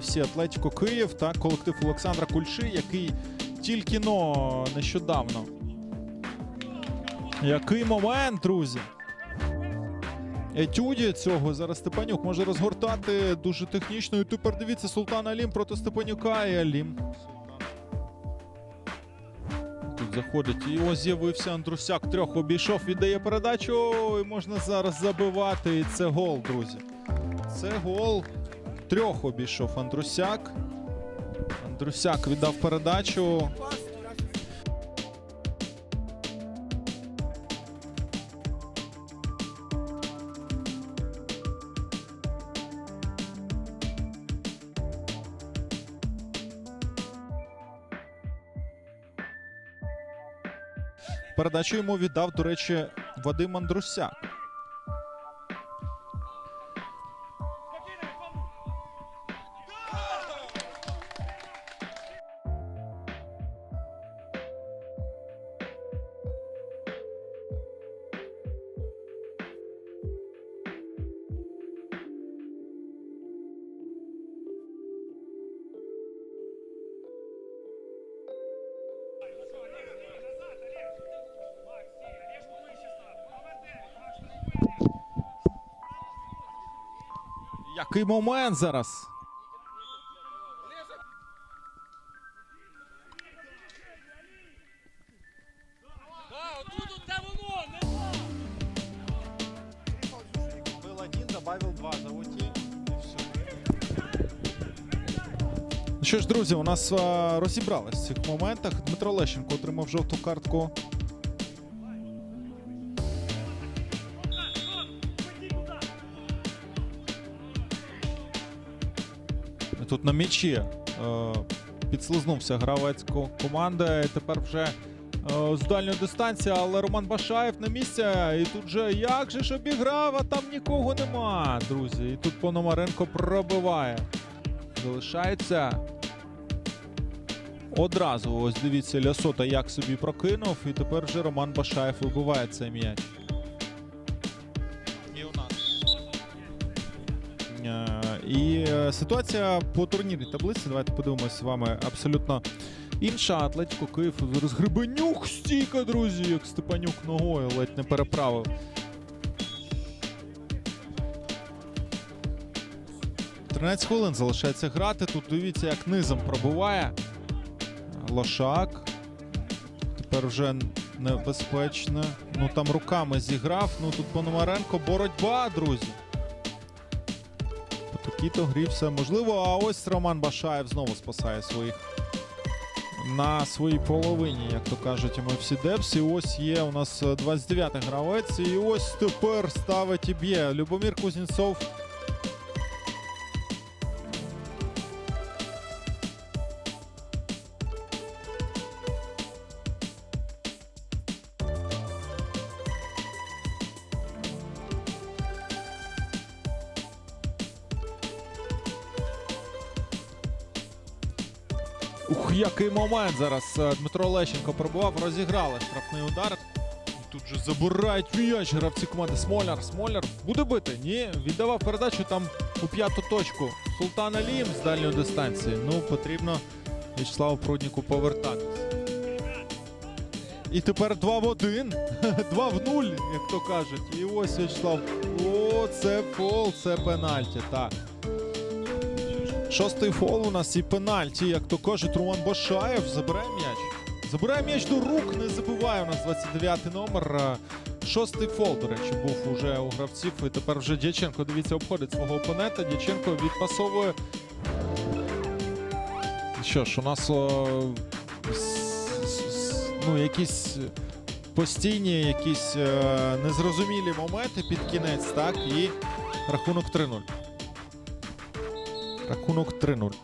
Всі Атлетіко Київ та колектив Олександра Кульши, який тільки но нещодавно. Який момент, друзі? Етюді цього зараз Степанюк може розгортати дуже технічно. І тепер дивіться Султан Алім проти Степанюка і Алім. Тут заходить. І ось з'явився Андрусяк. Трьох обійшов, віддає передачу. І можна зараз забивати. І це гол, друзі. Це гол. Трьох обійшов Андрусяк. Андрусяк віддав передачу. Передачу йому віддав, до речі, Вадим Андрусяк. Який момент зараз? Был один, добавил два. Що ж, друзі, у нас розібрались в цих моментах. Дмитро Лещенко отримав жовту картку. Тут на м'ячі е, підслизнувся гравець ко- команди. Тепер вже е, з дальньої дистанції, але Роман Башаєв на місці. І тут же як же ж обіграв, а там нікого нема, друзі. І тут Пономаренко пробиває. Залишається Одразу ось дивіться, Лясота як собі прокинув, і тепер вже Роман Башаєв вибиває цей м'яч. І е, ситуація по турнірній таблиці. Давайте подивимося з вами абсолютно інша. Атлетико Київ зараз Грибенюк стійка, друзі, як Степанюк ногою ледь не переправив. Тринадцять хвилин залишається грати. Тут дивіться, як низом пробиває. Лошак. Тепер вже небезпечно. Ну там руками зіграв. Ну тут Пономаренко. Боротьба, друзі. По такій-то грі все можливо. А ось Роман Башаєв знову спасає своїх на своїй половині, як то кажуть, ми всі депсі. Ось є у нас 29-й гравець. І ось тепер ставить і б'є. Любомір Кузнєцов. Ух, який момент зараз е, Дмитро Лещенко пробував, розіграли штрафний удар. Тут же забирають м'яч гравці команди Смоляр. Смоляр буде бити? Ні, віддавав передачу там у п'яту точку. Султан Алім з дальньої дистанції. Ну, потрібно В'ячеславу Прудніку повертатись. І тепер 2 в 1. 2 в 0, як то кажуть. І ось В'ячеслав. О, це фол, це пенальті. Так. Шостий фол у нас і пенальті, як то кажуть, Роман Башаєв забирає м'яч. Забирає м'яч до рук, не забиває у нас 29-й номер. Шостий фол, до речі, був уже у гравців. І тепер вже Дяченко, дивіться, обходить свого опонента. Дяченко відпасовує. Що ж, у нас о, ну, якісь постійні, якісь е, незрозумілі моменти під кінець, так, і рахунок 3-0. Рахунок 3-0.